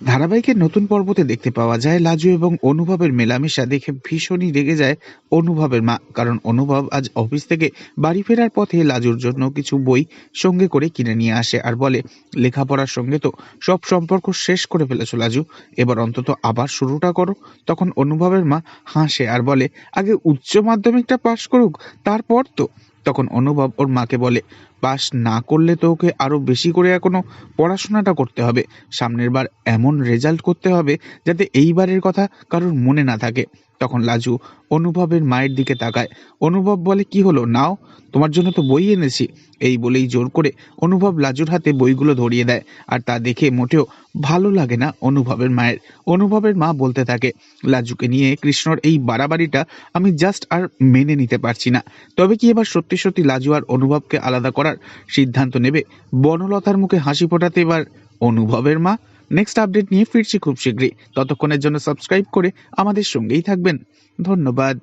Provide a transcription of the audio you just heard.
ধারাবাহিকের নতুন পর্বতে দেখতে পাওয়া যায় লাজু এবং অনুভবের মেলামেশা দেখে ভীষণই রেগে যায় অনুভবের মা, কারণ অনুভব আজ অফিস থেকে বাড়ি ফেরার পথে লাজুর জন্য কিছু বই সঙ্গে করে কিনে নিয়ে আসে আর বলে, লেখাপড়ার সঙ্গে তো সব সম্পর্ক শেষ করে ফেলেছো লাজু, এবার অন্তত আবার শুরুটা করো। তখন অনুভবের মা হাসে আর বলে, আগে উচ্চ মাধ্যমিকটা পাশ করুক, তারপর তো? তখন অনুভব ওর মাকে বলে পাস না করলে তো ওকে আরও বেশি করে এখনও পড়াশোনাটা করতে হবে। সামনের বার এমন রেজাল্ট করতে হবে যাতে এইবারের কথা কারোর মনে না থাকে। তখন লাজু অনুভবের মায়ের দিকে তাকায়। অনুভব বলে, কি হলো? নাও, তোমার জন্য তো বই এনেছি। এই বলেই জোর করে অনুভব লাজুর হাতে বইগুলো ধরিয়ে দেয় আর তা দেখে মোটেও ভালো লাগে না অনুভবের মায়ের। অনুভবের মা বলতে থাকে, লাজুকে নিয়ে কৃষ্ণর এই বাড়াবাড়িটা আমি জাস্ট আর মেনে নিতে পারছি না। তবে কি এবার সত্যি সত্যি লাজু আর অনুভবকে আলাদা করার সিদ্ধান্ত নেবে। বনলতার মুখে হাসি ফোটাতে এবার অনুভবের মা। নেক্সট আপডেট নিয়ে ফিরছি খুব শীঘ্রই। ততক্ষণের জন্য সাবস্ক্রাইব করে আমাদের সঙ্গেই থাকবেন। ধন্যবাদ।